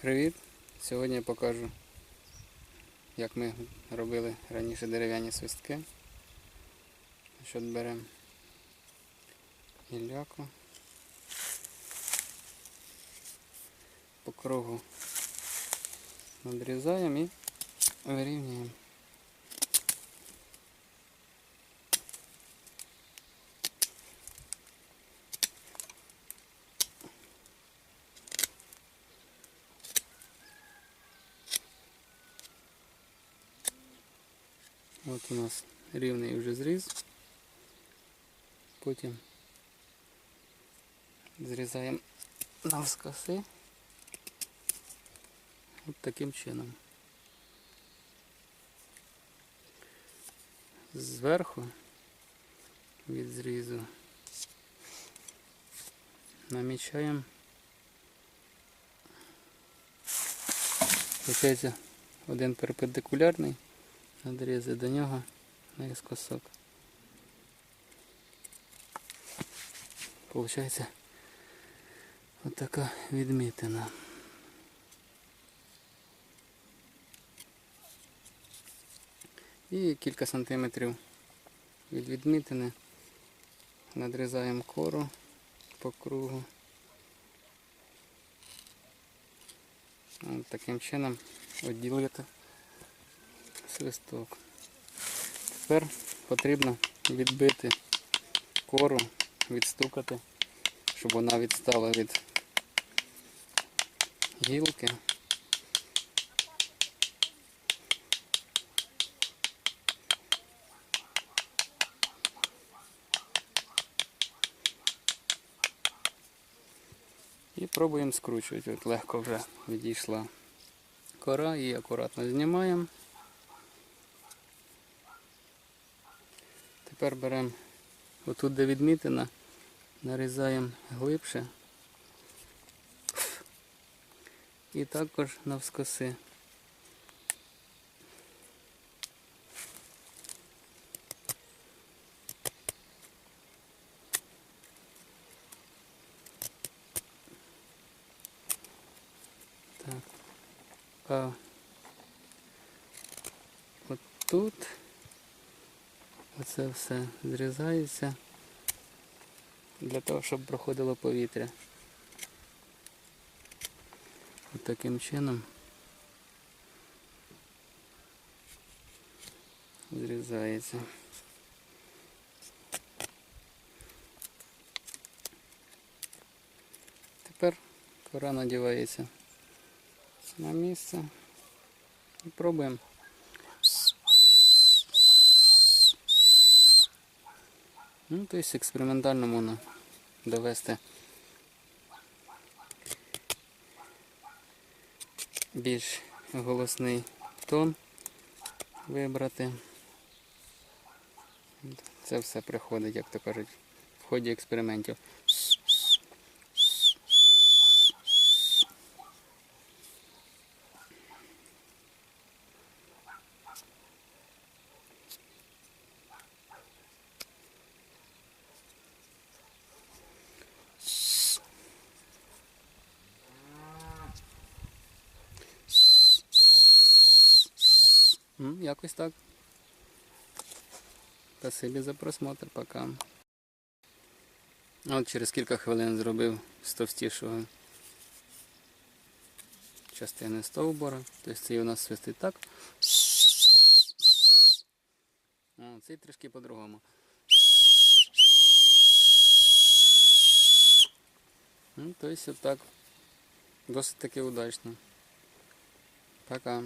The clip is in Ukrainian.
Привіт! Сьогодні я покажу, як ми робили раніше дерев'яні свистки. Що беремо гілляку. По кругу надрізаємо і вирівнюємо. От у нас рівний вже зріз. Потім зрізаємо навскоси. От таким чином. Зверху від зрізу намічаємо. Один перпендикулярний надрізи до нього наискосок. Получається отака відмітина. І кілька сантиметрів від відмітини надрізаємо кору по кругу. От таким чином відділити свисток. Тепер потрібно відбити кору, відстукати, щоб вона відстала від гілки. І пробуємо скручувати. От легко вже відійшла кора, її акуратно знімаємо. Тепер беремо отут, де відмітина, нарізаємо глибше і також навскоси. Так. А от тут Оце все зрізається для того, щоб проходило повітря. От таким чином зрізається. Тепер кора надівається на місце і пробуємо. Ну, тобто експериментально можна довести більш голосний тон вибрати. Це все приходить, як то кажуть, в ході експериментів. Якось так. Спасибі за просмотр, пока. От через кілька хвилин зробив з товстішого частини стовбура. Тобто цей у нас свистить так. О, цей трішки по-другому. Ну, тобто отак. Досить таки удачно. Пока.